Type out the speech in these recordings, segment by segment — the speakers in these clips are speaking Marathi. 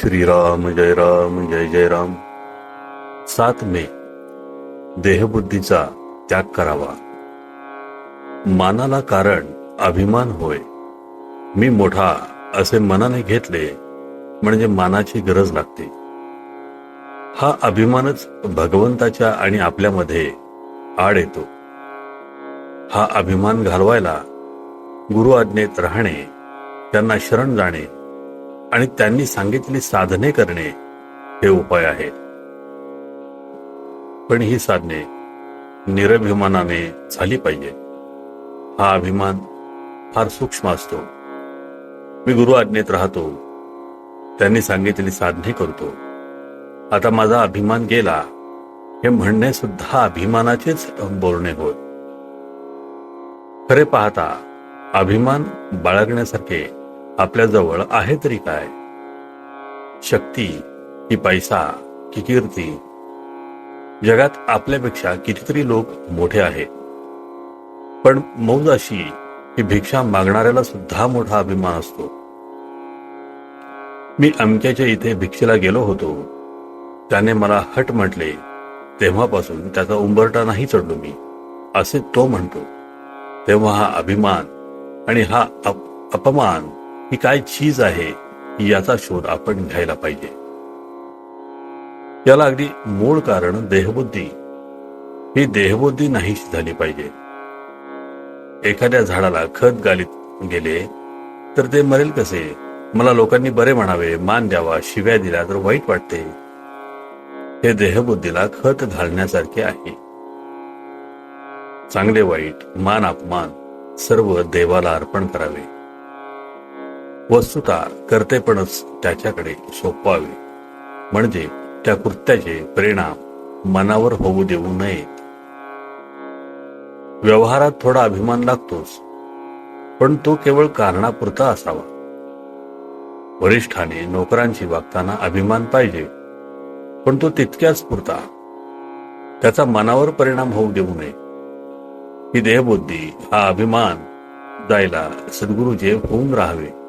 श्रीराम जय राम जय जय राम. सात मे देहबुद्धीचा त्याग करावा. मानाला कारण अभिमान होय. मी मोठा असे मनाने घेतले म्हणजे मानाची गरज लागते. हा अभिमानच भगवंताच्या आणि आपल्यामध्ये आड येतो. हा अभिमान घालवायला गुरु आज्ञेत राहणे त्यांना शरण जाणे आणि त्यांनी सांगितलेली साधने करणे हे उपाय आहेत. पण ही साधने निरभिमानाने झाली पाहिजे हा अभिमान फार सूक्ष्म असतो. मी गुरु आज्ञेत राहतो. त्यांनी सांगितलेली साधने करतो. आता माझा अभिमान गेला हे म्हणणे सुद्धा अभिमानाचेच बोलणे होय. खरे पाहता अभिमान बाळगण्यासारखे आपल्या जवळ आहे तरी काय? शक्ती की पैसा की कीर्ती? जगात आपल्यापेक्षा कितीतरी लोक मोठे आहेत. पण मौज अशी की भिक्षा मागणाऱ्याला सुद्धा मोठा अभिमान असतो. मी अमक्याच्या इथे भिक्षेला गेलो होतो. त्याने मला हट म्हटले तेव्हापासून त्याचा उंबरटा नाही चढलो मी असे तो म्हणतो. तेव्हा हा अभिमान आणि हा अप- अपमान ही काय चीज आहे याचा शोध आपण घ्यायला पाहिजे. याला अगदी मूळ कारण देहबुद्धी. ही देहबुद्धी नाहीशी झाली पाहिजे. एखाद्या झाडाला खत गालीत गेले तर ते मरेल कसे? मला लोकांनी बरे म्हणावे मान द्यावा शिव्या दिल्या तर वाईट वाटते. हे देहबुद्धीला खत घालण्यासारखे आहे. चांगले वाईट मान अपमान सर्व देवाला अर्पण करावे. वस्तुता करतेपणच त्याच्याकडे सोपवावे. म्हणजे त्या कृत्याचे परिणाम मनावर होऊ देऊ नयेत. व्यवहारात थोडा अभिमान लागतोच पण तो केवळ कारणापुरता असावा. वरिष्ठाने नोकरांशी वागताना अभिमान पाहिजे पण तो तितक्याच पुरता. त्याचा मनावर परिणाम होऊ देऊ नये. ही देहबुद्धी हा अभिमान जायला सद्गुरुजे होऊन राहावे.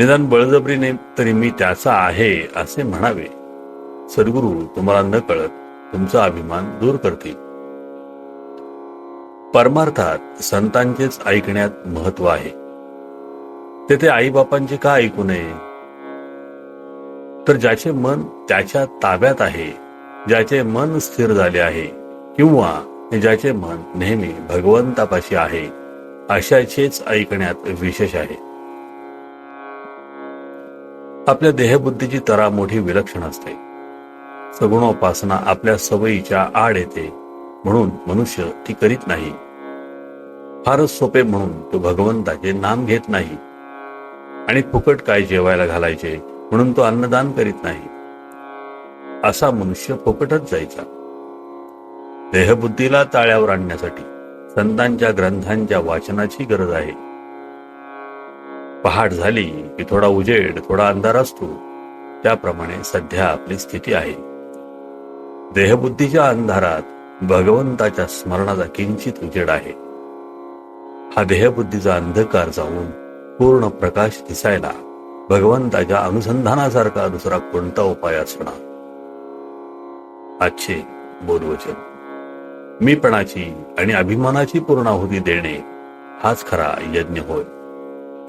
निदान बळजबरीने तरी मी त्याचा आहे असे म्हणावे. सद्गुरू तुम्हाला न कळत तुमचा अभिमान दूर करतील. परमार्थात संतांचेच ऐकण्यात महत्त्व आहे. तेथे आईबापांचे का ऐकू नये? तर ज्याचे मन त्याच्या ताब्यात आहे ज्याचे मन स्थिर झाले आहे किंवा ज्याचे मन नेहमी भगवंतापाशी आहे अशाचेच ऐकण्यात विशेष आहे. आपल्या देहबुद्धीची तरा मोठी विलक्षण असते. सगुणोपासना आपल्या सवयीच्या आड येते म्हणून मनुष्य ती करीत नाही. फारच सोपे म्हणून तो भगवंताचे नाम घेत नाही. आणि फुकट काय जेवायला घालायचे म्हणून तो अन्नदान करीत नाही. असा मनुष्य फुकटच जायचा. देहबुद्धीला ताळ्यावर आणण्यासाठी संतांच्या ग्रंथांच्या वाचनाची गरज आहे. पहाट झाली की थोडा उजेड थोडा अंधार असतो. त्याप्रमाणे सध्या आपली स्थिती आहे. देहबुद्धीच्या अंधारात भगवंताच्या स्मरणाचा किंचित उजेड आहे. हा देहबुद्धीचा अंधकार जाऊन पूर्ण प्रकाश दिसायला भगवंताच्या अनुसंधानासारखा दुसरा कोणता उपाय असणार? आजचे बोधवचन मीपणाची आणि अभिमानाची पूर्णाहुती देणे हाच खरा यज्ञ होय.